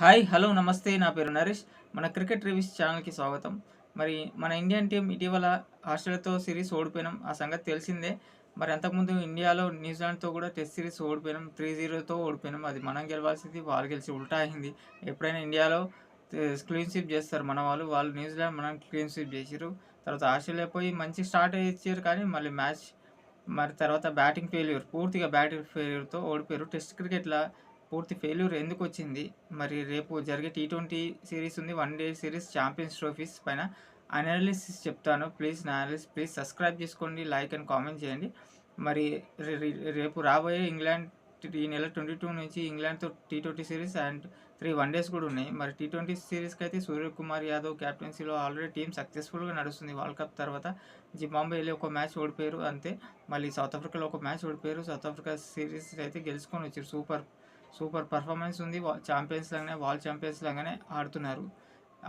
Hi hello నమస్తే నా పేరు నరేష్. మన క్రికెట్ రివ్యూస్ ఛానల్కి స్వాగతం. మరి మన ఇండియన్ టీం ఇటీవల ఆస్ట్రేలియాతో సిరీస్ ఓడిపోయినాం. ఆ సంగతి తెలిసిందే. మరి అంతకుముందు ఇండియాలో న్యూజిలాండ్తో కూడా టెస్ట్ సిరీస్ ఓడిపోయినాం. త్రీ జీరోతో ఓడిపోయినాం. అది మనం గెలవాల్సింది వాళ్ళు గెలిచి ఉల్టా అయింది. ఎప్పుడైనా ఇండియాలో క్లీన్ స్వీప్ చేస్తారు మన వాళ్ళు. వాళ్ళు న్యూజిలాండ్ మనం క్లీన్ స్వీప్ చేసారు తర్వాత ఆస్ట్రేలియా పోయి మంచి స్టార్ట్ ఇచ్చారు కానీ మళ్ళీ మ్యాచ్ మరి తర్వాత బ్యాటింగ్ ఫెయిల్యూర్ పూర్తిగా బ్యాటింగ్ ఫెయిల్యూర్తో ఓడిపోయారు టెస్ట్ క్రికెట్లో పూర్తి ఫెయిల్యూర్ ఎందుకు వచ్చింది మరి రేపు జరిగే టీ ట్వంటీ సిరీస్ ఉంది. One day series champions trophies పైన అనాలిసిస్ చెప్తాను. ప్లీజ్ నా అనాలిసిస్ ప్లీజ్ సబ్స్క్రైబ్ చేసుకోండి లైక్ అండ్ కామెంట్ చేయండి. మరి రేపు రాబోయే ఇంగ్లాండ్ ఈ నెల ట్వంటీ టూ నుంచి ఇంగ్లాండ్తో T twenty series and three one days కూడా ఉన్నాయి. మరి టీ ట్వంటీ సిరీస్కి అయితే సూర్యకుమార్ యాదవ్ క్యాప్టెన్సీలో ఆల్రెడీ టీం సక్సెస్ఫుల్గా నడుస్తుంది. వరల్డ్ కప్ తర్వాత జింబాంబేలో ఒక మ్యాచ్ ఓడిపోయారు అంతే. మళ్ళీ సౌత్ ఆఫ్రికాలో ఒక మ్యాచ్ ఓడిపోయారు. సౌత్ ఆఫ్రికా సిరీస్ అయితే గెలుచుకొని వచ్చారు. సూపర్ సూపర్ పర్ఫార్మెన్స్ ఉంది. ఛాంపియన్స్ లాగానే వాల్ ఛాంపియన్స్ లాగానే ఆడుతున్నారు.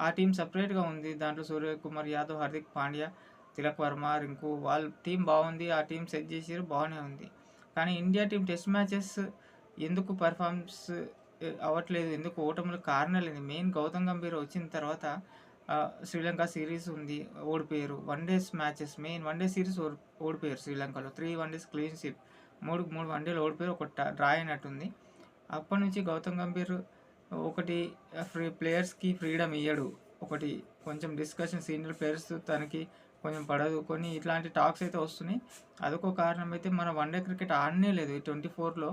ఆ టీం సపరేట్గా ఉంది. దాంట్లో సూర్యకుమార్ యాదవ్ హార్దిక్ పాండ్యా తిలక్ వర్మ రింకు వాళ్ళ టీం బాగుంది. ఆ టీం సెట్ చేసారు బాగానే ఉంది. కానీ ఇండియా టీం టెస్ట్ మ్యాచెస్ ఎందుకు పర్ఫార్మెన్స్ అవ్వట్లేదు ఎందుకు ఓటములు కారణాలేదు? మెయిన్ గౌతమ్ గంభీర్ వచ్చిన తర్వాత శ్రీలంక సిరీస్ ఉంది ఓడిపోయారు. One days matches main one day series ఓడిపోయారు శ్రీలంకలో. Three one days clean sweep మూడు మూడు వన్ డేలు ఓడిపోయారు. ఒక డ్రా అయినట్టుంది అప్పటి నుంచి గౌతమ్ గంభీర్ ఒకటి ఫ్రీ ప్లేయర్స్కి ఫ్రీడమ్ ఇయ్యడు. ఒకటి కొంచెం డిస్కషన్ సీనియర్ ప్లేయర్స్ తనకి కొంచెం పడదు కొన్ని ఇట్లాంటి టాక్స్ అయితే వస్తున్నాయి. అదొక కారణం అయితే మన వన్డే క్రికెట్ ఆడనే లేదు. ఈ ట్వంటీ ఫోర్లో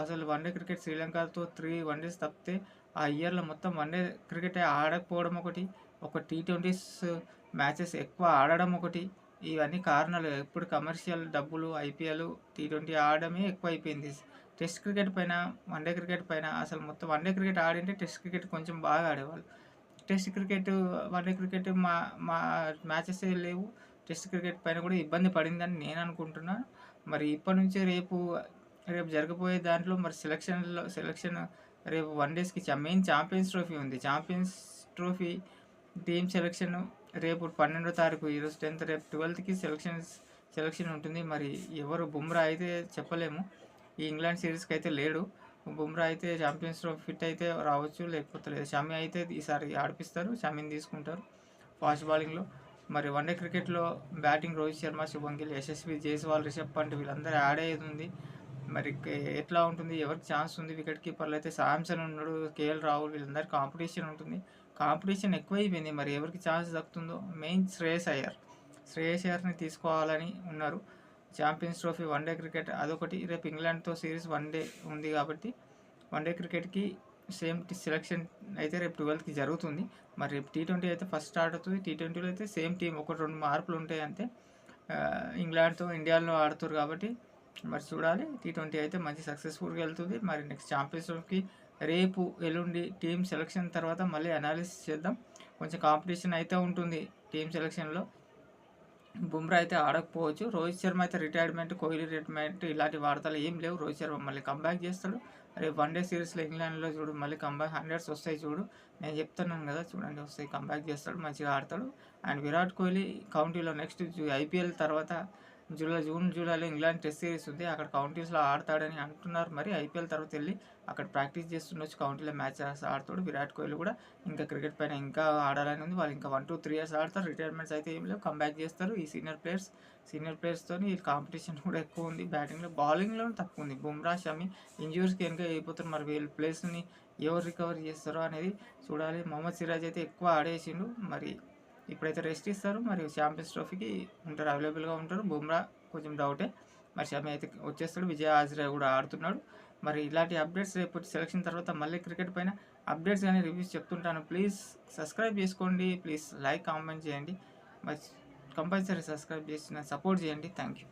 అసలు వన్డే క్రికెట్ శ్రీలంకతో త్రీ వన్ డేస్ తప్పితే ఆ ఇయర్లో మొత్తం వన్డే క్రికెట్ ఆడకపోవడం ఒకటి ఒక టీ ట్వంటీస్ మ్యాచెస్ ఎక్కువ ఆడడం ఒకటి ఇవన్నీ కారణాలు. ఇప్పుడు కమర్షియల్ డబ్బులు ఐపీఎల్ టీ ట్వంటీ ఆడడమే ఎక్కువ అయిపోయింది టెస్ట్ క్రికెట్ పైన వన్డే క్రికెట్ పైన అసలు మొత్తం వన్డే క్రికెట్ ఆడింటే టెస్ట్ క్రికెట్ కొంచెం బాగా ఆడేవాళ్ళు. టెస్ట్ క్రికెట్ వన్డే క్రికెట్ మా మా మ్యాచెస్ లేవు. టెస్ట్ క్రికెట్ పైన కూడా ఇబ్బంది పడిందని నేను అనుకుంటున్నాను మరి ఇప్పటి నుంచి రేపు రేపు జరగబోయే దాంట్లో మరి సెలక్షన్లో సెలక్షన్ రేపు వన్ డేస్కి మెయిన్ ఛాంపియన్స్ ట్రోఫీ ఉంది. ఛాంపియన్స్ ట్రోఫీ టీమ్ సెలక్షన్ రేపు పన్నెండో తారీఖు ఈరోజు టెన్త్ రేపు ట్వెల్త్కి సెలక్షన్ సెలక్షన్ ఉంటుంది. మరి ఎవరు బుమ్రా అయితే చెప్పలేము. ఈ ఇంగ్లాండ్ సిరీస్కి అయితే లేడు. బుమ్రా అయితే ఛాంపియన్స్ ట్రోఫీ ఫిట్ అయితే రావచ్చు లేకపోతే లేదు. షమి అయితే ఈసారి ఆడిపిస్తారు. షమిని తీసుకుంటారు ఫాస్ట్ బౌలింగ్లో. మరి వన్డే క్రికెట్లో బ్యాటింగ్ రోహిత్ శర్మ శుభం గిల్ యశస్వి జైస్వాల్ రిషబ్ పంట్ వీళ్ళందరూ ఆడేది ఉంది. మరి ఎట్లా ఉంటుంది? ఎవరికి ఛాన్స్ ఉంది? వికెట్ కీపర్లు అయితే శాంసన్ ఉన్నాడు కేఎల్ రాహుల్ వీళ్ళందరి కాంపిటీషన్ ఉంటుంది. కాంపిటీషన్ ఎక్కువైపోయింది. మరి ఎవరికి ఛాన్స్ దక్కుతుందో? మెయిన్ శ్రేయస్ అయ్యర్. శ్రేయస్ అయ్యర్ని తీసుకోవాలని ఉన్నారు. ఛాంపియన్స్ ట్రోఫీ వన్డే క్రికెట్ అదొకటి. రేపు ఇంగ్లాండ్తో సిరీస్ వన్ డే ఉంది కాబట్టి వన్డే క్రికెట్కి సేమ్ సెలక్షన్ అయితే రేపు ట్వెల్త్కి జరుగుతుంది. మరి రేపు టీ ట్వంటీ అయితే ఫస్ట్ స్టార్ట్ అవుతుంది. టీ ట్వంటీలో అయితే సేమ్ టీం ఒక రెండు మార్పులు ఉంటాయి అంతే ఇంగ్లాండ్తో ఇండియాలో ఆడుతారు కాబట్టి మరి చూడాలి. టీ ట్వంటీ అయితే మంచి సక్సెస్ఫుల్గా వెళ్తుంది. మరి నెక్స్ట్ ఛాంపియన్స్ ట్రోఫీకి రేపు ఎల్లుండి టీం సెలక్షన్ తర్వాత మళ్ళీ అనాలిసిస్ చేద్దాం. కొంచెం కాంపిటీషన్ అయితే ఉంటుంది టీం సెలక్షన్లో బుమ్రా అయితే ఆడకపోవచ్చు. రోహిత్ శర్మ అయితే రిటైర్మెంట్ కోహ్లీ రిటైర్మెంట్ ఇలాంటి వార్తలు ఏం లేవు. రోహిత్ శర్మ మళ్ళీ కంబ్యాక్ చేస్తాడు. రేపు వన్ డే సిరీస్లో ఇంగ్లాండ్లో చూడు మళ్ళీ కంబ్యాక్ హండ్రెడ్స్ వస్తాయి చూడు. నేను చెప్తున్నాను కదా చూడండి వస్తాయి కంబ్యాక్ చేస్తాడు మంచిగా ఆడతాడు. అండ్ విరాట్ కోహ్లీ కౌంటీలో నెక్స్ట్ ఐపీఎల్ తర్వాత జూలై జూన్ జూలైలో ఇంగ్లాండ్ టెస్ట్ సిరీస్ ఉంది. అక్కడ కౌంటీస్లో ఆడతాడని అంటున్నారు. మరి ఐపీఎల్ తర్వాత వెళ్ళి అక్కడ ప్రాక్టీస్ చేస్తుండొచ్చు. కౌంటీలో మ్యాచ్ ఆడుతాడు. విరాట్ కోహ్లీ కూడా ఇంకా క్రికెట్ పైన ఇంకా ఆడాలని ఉంది. వాళ్ళు ఇంకా వన్ టూ త్రీ ఇయర్స్ ఆడతారు. రిటైర్మెంట్స్ అయితే ఏం లేవు. కంబ్యాక్ చేస్తారు. ఈ సీనియర్ ప్లేయర్స్ సీనియర్ ప్లేయర్స్తో ఈ కాంపిటీషన్ కూడా ఎక్కువ ఉంది. బ్యాటింగ్లో బౌలింగ్లో తక్కువ ఉంది. బుమ్రా షమి ఇంజూరీస్కి వెనుక అయిపోతారు. మరి వీళ్ళ ప్లేస్ని ఎవరు రికవర్ చేస్తారో అనేది చూడాలి. మొహమ్మద్ సిరాజ్ అయితే ఎక్కువ ఆడేసిండు. మరి ఇప్పుడైతే రెస్ట్ ఇస్తారు. మరి ఛాంపియన్స్ ట్రోఫీకి ఉంటారు అవైలబుల్గా ఉంటారు. బుమ్రా కొంచెం డౌటే మరి షమి అయితే వచ్చేస్తాడు. విజయ్ హాజరా కూడా ఆడుతున్నాడు. మరి ఇలాంటి అప్డేట్స్ రేపు సెలక్షన్ తర్వాత మళ్ళీ క్రికెట్ పైన అప్డేట్స్ కానీ రివ్యూస్ చెప్తుంటాను. ప్లీజ్ సబ్స్క్రైబ్ చేసుకోండి. ప్లీజ్ లైక్ కామెంట్ చేయండి. మరి కంపల్సరీ సబ్స్క్రైబ్ చేసిన సపోర్ట్ చేయండి. Thank you